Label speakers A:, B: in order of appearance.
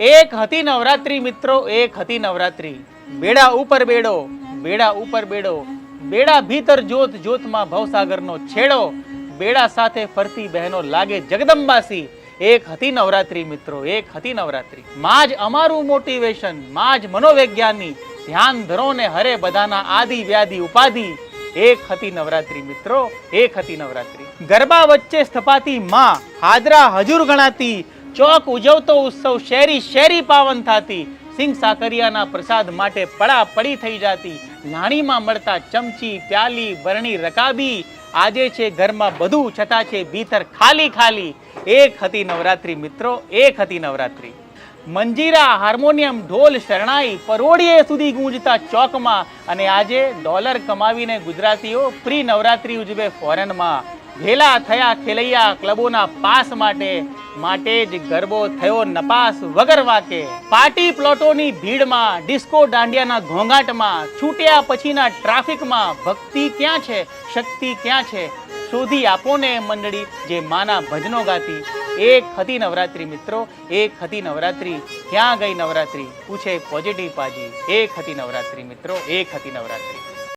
A: એક હતી નવરાત્રી, મિત્રો, એક હતી નવરાત્રી. બેડા ઉપર બેડો, બેડા ઉપર બેડો. બેડા ભીતર જોત જોતમાં ભવસાગરનો છેડો. બેડા સાથે ફરતી બહેનો લાગે જગદંબાસી. એક હતી નવરાત્રી, મિત્રો, એક હતી નવરાત્રી. માં જ અમારું મોટિવેશનમાં જ મનોવૈજ્ઞાની ધ્યાન ધરો ને હરે બધાના આદિ, વ્યાધિ, ઉપાધિ. એક હતી નવરાત્રી, મિત્રો, એક હતી નવરાત્રી. ગરબા વચ્ચે સ્થપાતી માં હાજરા હજુર ગણાતી ચોક ઉજવતો ઉત્સવ શેરી શેરી પાવન થતી. સિંહ સાકરિયાના પ્રસાદ માટે પડા પડી થઈ જાતી. નાણીમાં મળતા ચમચી, પ્યાલી બરણી રકાબી. આજે છે ઘરમાં બધું, છતાં છે ભીતર ખાલી ખાલી. એક હતી નવરાત્રી, મિત્રો, એક હતી નવરાત્રી. મંજીરા હાર્મોનિયમ ઢોલ શરણાઈ પરોડીએ સુધી ગુંજતા ચોકમાં. અને આજે ડોલર કમાવીને ગુજરાતીઓ પ્રી નવરાત્રી ઉજવે ફોરેનમાં ભેલા થયા ખેલૈયા ક્લબોના પાસ માટે માટે જ ગરબો થયો નપાસ વગર વાકે. પાર્ટી પ્લોટોની ભીડમાં, ડિસ્કો દાંડિયાના ઘોંઘાટમાં, છૂટ્યા પછીના ટ્રાફિકમાં ભક્તિ ક્યાં છે, શક્તિ ક્યાં છે? શોધી આપો ને મંડળી જે માના ભજનો ગાતી. એક હતી નવરાત્રી મિત્રો, એક હતી નવરાત્રી, ક્યાં ગઈ નવરાત્રી? પૂછે પોઝિટિવ પાજી. એક હતી નવરાત્રી મિત્રો, એક હતી નવરાત્રી.